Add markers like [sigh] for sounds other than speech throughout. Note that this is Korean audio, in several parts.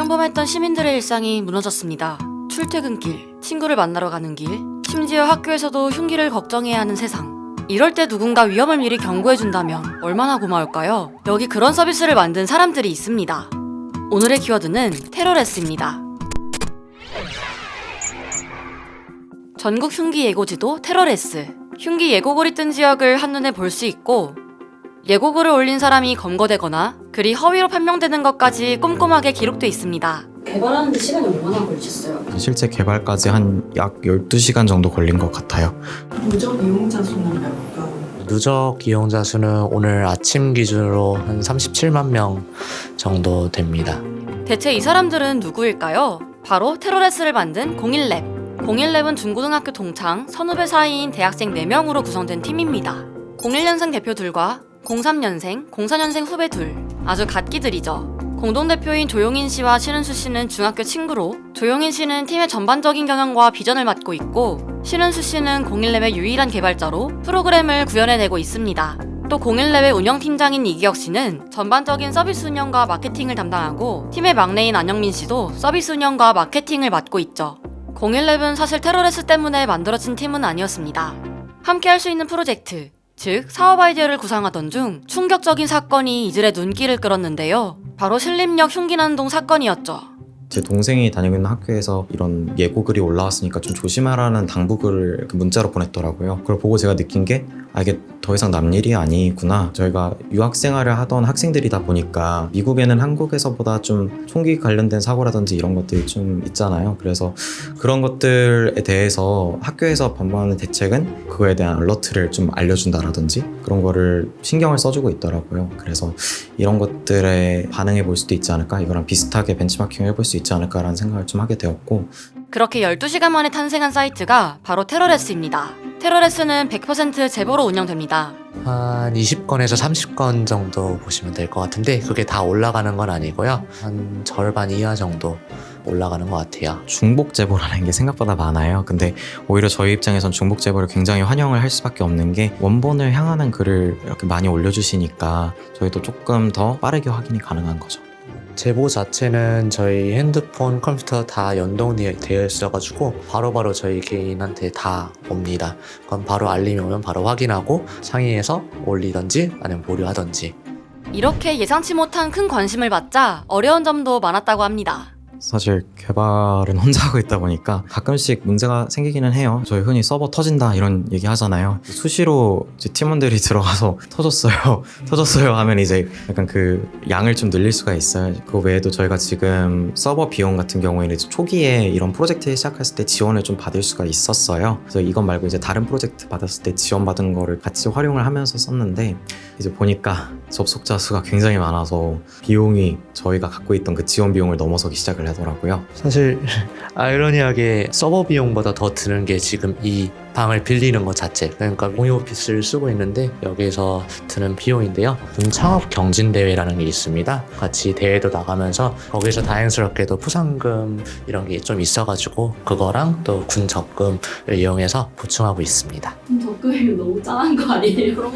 평범했던 시민들의 일상이 무너졌습니다. 출퇴근길, 친구를 만나러 가는 길, 심지어 학교에서도 흉기를 걱정해야 하는 세상. 이럴 때 누군가 위험을 미리 경고해준다면 얼마나 고마울까요? 여기 그런 서비스를 만든 사람들이 있습니다. 오늘의 키워드는 테러레스입니다. 전국 흉기 예고지도 테러레스. 흉기 예고글이 뜬 지역을 한눈에 볼 수 있고 예고글을 올린 사람이 검거되거나 글이 허위로 판명되는 것까지 꼼꼼하게 기록돼 있습니다. 개발하는데 시간이 얼마나 걸리셨어요? 실제 개발까지 한 약 12시간 정도 걸린 것 같아요. 누적 이용자 수는 몇가 누적 이용자 수는 오늘 아침 기준으로 한 37만 명 정도 됩니다. 대체 이 사람들은 누구일까요? 바로 테러레스를 만든 01랩. 01랩은 중고등학교 동창, 선후배 사이인 대학생 4명으로 구성된 팀입니다. 01년생 대표들과 03년생, 04년생 후배 둘. 아주 갓기들이죠. 공동대표인 조용인 씨와 신은수 씨는 중학교 친구로 조용인 씨는 팀의 전반적인 경영과 비전을 맡고 있고 신은수 씨는 01랩의 유일한 개발자로 프로그램을 구현해내고 있습니다. 또 01랩의 운영팀장인 이기혁 씨는 전반적인 서비스 운영과 마케팅을 담당하고 팀의 막내인 안영민 씨도 서비스 운영과 마케팅을 맡고 있죠. 01랩은 사실 테러레스 때문에 만들어진 팀은 아니었습니다. 함께 할 수 있는 프로젝트, 즉 사업 아이디어를 구상하던 중 충격적인 사건이 이들의 눈길을 끌었는데요. 바로 신림역 흉기난동 사건이었죠. 제 동생이 다니고 있는 학교에서 이런 예고 글이 올라왔으니까 좀 조심하라는 당부 글을 이렇게 문자로 보냈더라고요. 그걸 보고 제가 느낀 게 아, 이게 더 이상 남 일이 아니구나. 저희가 유학 생활을 하던 학생들이다 보니까 미국에는 한국에서보다 좀 총기 관련된 사고라든지 이런 것들이 좀 있잖아요. 그래서 그런 것들에 대해서 학교에서 반복하는 대책은 그거에 대한 알러트를 좀 알려준다라든지 그런 거를 신경을 써주고 있더라고요. 그래서 이런 것들에 반응해 볼 수도 있지 않을까? 이거랑 비슷하게 벤치마킹 해볼 수 있지 않을까라는 생각을 좀 하게 되었고 그렇게 12시간 만에 탄생한 사이트가 바로 테러레스입니다. 테러레스는 100% 제보로 운영됩니다. 한 20건에서 30건 정도 보시면 될 것 같은데 그게 다 올라가는 건 아니고요. 한 절반 이하 정도 올라가는 것 같아요. 중복 제보라는 게 생각보다 많아요. 근데 오히려 저희 입장에선 중복 제보를 굉장히 환영을 할 수밖에 없는 게 원본을 향하는 글을 이렇게 많이 올려주시니까 저희도 조금 더 빠르게 확인이 가능한 거죠. 제보 자체는 저희 핸드폰, 컴퓨터 다 연동되어 있어가지고 바로 바로 저희 개인한테 다 옵니다. 그럼 바로 알림이 오면 바로 확인하고 상의해서 올리던지 아니면 보류하던지 이렇게 예상치 못한 큰 관심을 받자 어려운 점도 많았다고 합니다. 사실 개발은 [laughs] 혼자 하고 있다 보니까 가끔씩 문제가 생기기는 해요. 저희 흔히 서버 터진다 이런 얘기 하잖아요. 수시로 팀원들이 [laughs] 들어가서 터졌어요. [laughs] 터졌어요 하면 이제 약간 그 양을 좀 늘릴 수가 있어요. 그거 외에도 저희가 지금 서버 비용 같은 경우에는 초기에 이런 프로젝트 시작했을 때 지원을 좀 받을 수가 있었어요. 그래서 이건 말고 이제 다른 프로젝트 받았을 때 지원 받은 거를 같이 활용을 하면서 썼는데 이제 보니까 접속자 수가 굉장히 많아서 비용이 저희가 갖고 있던 그 지원 비용을 넘어서기 시작을 하더라고요. 사실 [laughs] 아이러니하게 서버 비용보다 더 드는 게 지금 이 방을 빌리는 것 자체 그러니까 공유 오피스를 쓰고 있는데 여기서 드는 비용인데요 군 창업 경진 대회라는 게 있습니다 같이 대회도 나가면서 거기서 다행스럽게도 포상금 이런 게 좀 있어가지고 그거랑 또 군 적금을 이용해서 보충하고 있습니다 적금이 너무 짠한 거 아니에요? [laughs]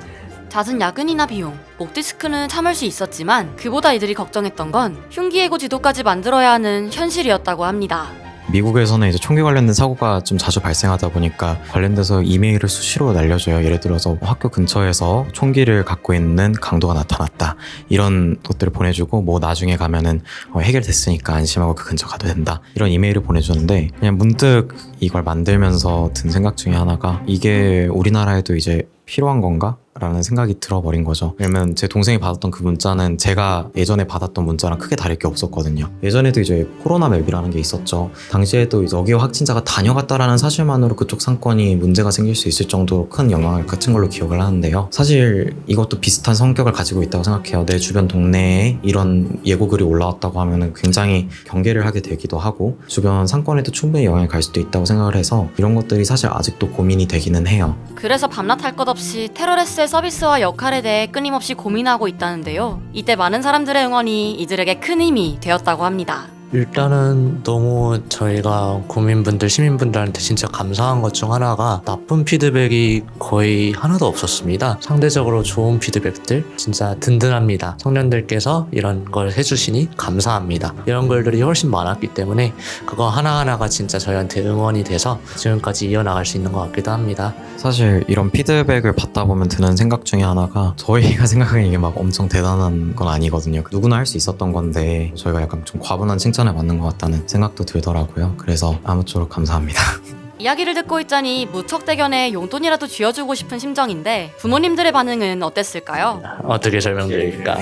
[laughs] 잦은 야근이나 비용, 목디스크는 참을 수 있었지만 그보다 이들이 걱정했던 건 흉기예고 지도까지 만들어야 하는 현실이었다고 합니다. 미국에서는 이제 총기 관련된 사고가 좀 자주 발생하다 보니까 관련돼서 이메일을 수시로 날려줘요. 예를 들어서 학교 근처에서 총기를 갖고 있는 강도가 나타났다. 이런 것들을 보내주고 뭐 나중에 가면은 어, 해결됐으니까 안심하고 그 근처 가도 된다. 이런 이메일을 보내주는데 그냥 문득 이걸 만들면서 든 생각 중에 하나가 이게 우리나라에도 이제 필요한 건가? 라는 생각이 들어버린 거죠. 왜냐면 제 동생이 받았던 그 문자는 제가 예전에 받았던 문자랑 크게 다를 게 없었거든요. 예전에도 이제 코로나 맵이라는 게 있었죠. 당시에도 이제 여기 확진자가 다녀갔다라는 사실만으로 그쪽 상권이 문제가 생길 수 있을 정도로 큰 영향을 끼친 걸로 기억을 하는데요. 사실 이것도 비슷한 성격을 가지고 있다고 생각해요. 내 주변 동네에 이런 예고글이 올라왔다고 하면 굉장히 경계를 하게 되기도 하고 주변 상권에도 충분히 영향이 갈 수도 있다고 생각을 해서 이런 것들이 사실 아직도 고민이 되기는 해요. 그래서 밤낮 할 것 없이 테러레스의 서비스와 역할에 대해 끊임없이 고민하고 있다는데요. 이때 많은 사람들의 응원이 이들에게 큰 힘이 되었다고 합니다. 일단은 너무 저희가 국민분들, 시민분들한테 진짜 감사한 것 중 하나가 나쁜 피드백이 거의 하나도 없었습니다. 상대적으로 좋은 피드백들 진짜 든든합니다. 청년들께서 이런 걸 해주시니 감사합니다. 이런 글들이 훨씬 많았기 때문에 그거 하나하나가 진짜 저희한테 응원이 돼서 지금까지 이어나갈 수 있는 것 같기도 합니다. 사실 이런 피드백을 받다 보면 드는 생각 중에 하나가 저희가 [laughs] 생각하기에 막 엄청 대단한 건 아니거든요. 누구나 할 수 있었던 건데 저희가 약간 좀 과분한 칭찬 을 받는 것 같다는 생각도 들더라고요. 그래서 아무쪼록 감사합니다. [laughs] 이야기를 듣고 있자니 무척 대견에 용돈이라도 쥐어주고 싶은 심정인데 부모님들의 반응은 어땠을까요? 어떻게 설명드릴까?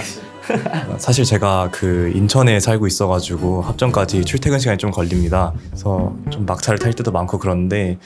[laughs] 사실 제가 그 인천에 살고 있어가지고 합정까지 출퇴근 시간이 좀 걸립니다. 그래서 좀 막차를 탈 때도 많고 그런데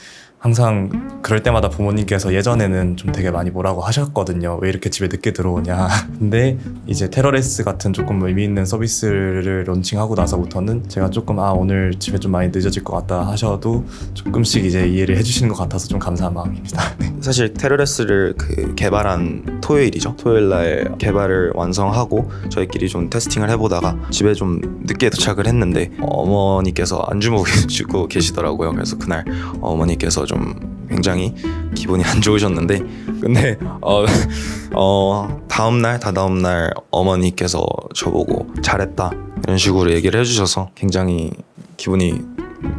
항상 그럴 때마다 부모님께서 예전에는 좀 되게 많이 뭐라고 하셨거든요. 왜 이렇게 집에 늦게 들어오냐. [laughs] 근데 이제 테러레스 같은 조금 의미 있는 서비스를 론칭하고 나서부터는 제가 조금 아 오늘 집에 좀 많이 늦어질 것 같다 하셔도 조금씩 이제 이해를 해주시는 것 같아서 좀 감사한 마음입니다. [laughs] 네. 사실 테러레스를 그 개발한 토요일이죠. 토요일 날 개발을 완성하고 저희끼리 좀 테스팅을 해보다가 집에 좀 늦게 도착을 했는데 어머니께서 안주먹 [laughs] 주고 계시더라고요. 그래서 그날 어머니께서 좀 굉장히 기분이 안 좋으셨는데 근데 어, [laughs] 어 다음 날 다다음 날 어머니께서 저보고 잘했다 이런 식으로 얘기를 해주셔서 굉장히 기분이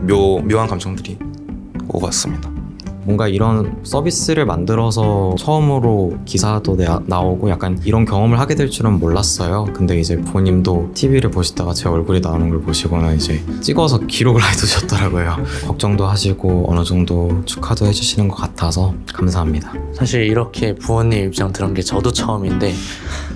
묘 묘한 감정들이 오고 갔습니다. 뭔가 이런 서비스를 만들어서 처음으로 기사도 내- 나오고 약간 이런 경험을 하게 될 줄은 몰랐어요. 근데 이제 부모님도 TV를 보시다가 제 얼굴이 나오는 걸 보시고는 이제 찍어서 기록을 [laughs] 해두셨더라고요. 걱정도 하시고 어느 정도 축하도 해주시는 것 같아서 감사합니다. 사실 이렇게 부모님 입장 들은 게 저도 처음인데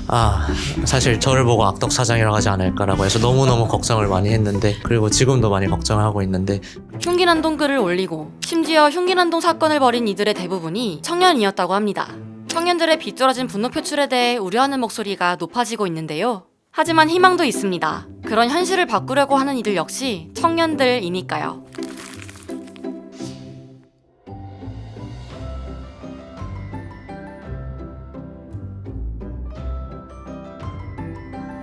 아 사실 저를 보고 악덕 사장이라고 하지 않을까라고 해서 너무너무 걱정을 많이 했는데 그리고 지금도 많이 걱정하고 있는데 흉기난동 글을 올리고 심지어 흉기난동 사건을 벌인 이들의 대부분이 청년이었다고 합니다. 청년들의 비뚤어진 분노 표출에 대해 우려하는 목소리가 높아지고 있는데요. 하지만 희망도 있습니다. 그런 현실을 바꾸려고 하는 이들 역시 청년들이니까요.